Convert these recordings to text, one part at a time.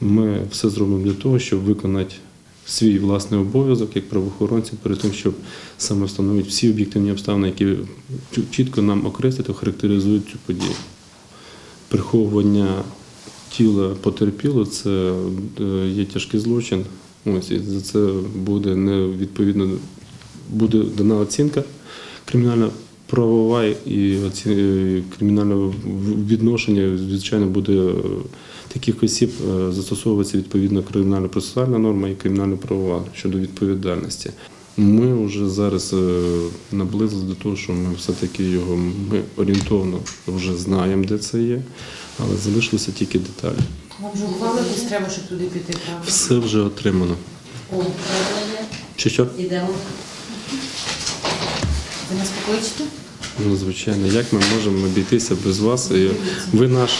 Ми все зробимо для того, щоб виконати свій власний обов'язок як правоохоронці, перед тим, щоб саме встановити всі об'єктивні обставини, які чітко нам окреслять, охарактеризують цю подію. Приховування тіла потерпіло це е, є тяжкий злочин. Ось і за це буде не буде дана оцінка кримінальна правова і оці, е, кримінальне відношення, звичайно, буде е, таких осіб е, застосовується відповідно кримінально-процесуальна норма і кримінально-правова щодо відповідальності. Ми вже зараз наблизилися до того, що ми все-таки його ми орієнтовно вже знаємо, де це є, але залишилися тільки деталі. Вам вже ухвали десь треба, щоб туди піти, правда? Все вже отримано. О, правда є. Чи що? Ідемо. Ви нас покличете? Ну, звичайно, як ми можемо обійтися без вас? І ви наш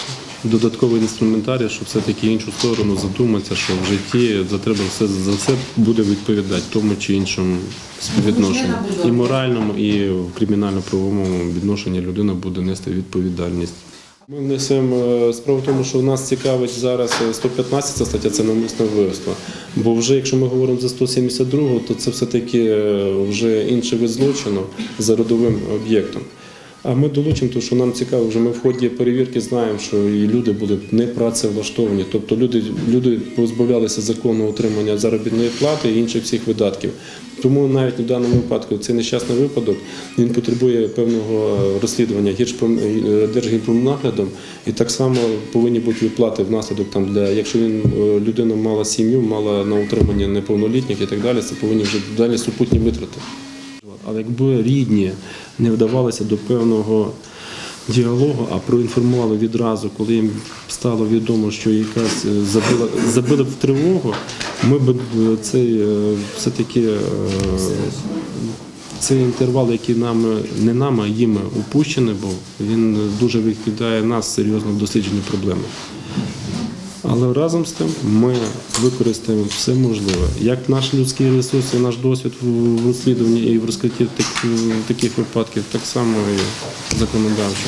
додатковий інструментарій, щоб все-таки іншу сторону задуматися, що в житті за треба все за все буде відповідати тому чи іншому співвідношенню. І моральному, і в кримінально-правовому відношенні людина буде нести відповідальність. Ми внесемо справу в тому, що нас цікавить зараз е, 115 стаття це навмисне вбивство. Бо вже якщо ми говоримо за 172, то це все-таки е, вже інший вид злочину за родовим об'єктом. А ми долучимо, тому що нам цікаво, вже ми в ході перевірки знаємо, що і люди були не працевлаштовані. Тобто люди, люди позбавлялися законного отримання заробітної плати і інших всіх видатків. Тому навіть в даному випадку цей нещасний випадок він потребує певного розслідування Держгірпромнаглядом, і так само повинні бути виплати внаслідок там для якщо він е, людина мала сім'ю, мала на утримання неповнолітніх і так далі, це повинні вже далі супутні витрати. Але якби рідні не вдавалися до певного діалогу, а проінформували відразу, коли їм стало відомо, що якась е, забила, забили в тривогу, ми б е, цей е, все-таки цей інтервал, який нам не нам, а їм упущений був, він дуже викидає нас серйозно в дослідженні проблеми. Але разом з тим ми використаємо все можливе, як наш людський ресурс наш досвід в розслідуванні і в розкритті таких випадків, так само і законодавчо.